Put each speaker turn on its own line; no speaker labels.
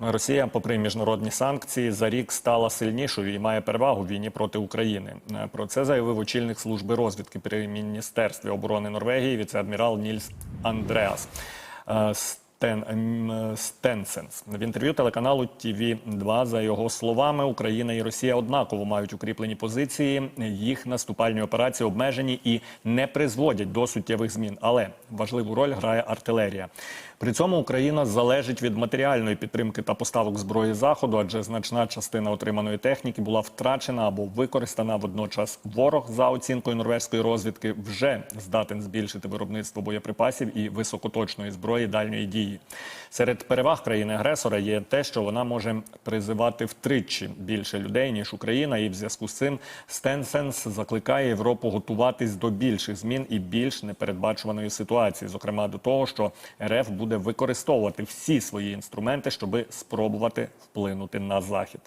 Росія, попри міжнародні санкції, за рік стала сильнішою і має перевагу в війні проти України. Е, Про це заявив очільник служби розвідки при міністерстві оборони Норвегії віце-адмірал Нільс Андреас. Стен, Стенсенс в інтерв'ю телеканалу ТВ 2 за його словами, Україна і Росія однаково мають укріплені позиції. Їх наступальні операції обмежені і не призводять до суттєвих змін. Але важливу роль грає артилерія. При цьому Україна залежить від матеріальної підтримки та поставок зброї заходу, адже значна частина отриманої техніки була втрачена або використана водночас. Ворог за оцінкою норвезької розвідки вже здатен збільшити виробництво боєприпасів і високоточної зброї дальньої дії. Серед переваг країни-агресора є те, що вона може призивати втричі більше людей ніж Україна, і в зв'язку з цим Стенсенс закликає Європу готуватись до більших змін і більш непередбачуваної ситуації, зокрема до того, що РФ буде використовувати всі свої інструменти, щоби спробувати вплинути на захід.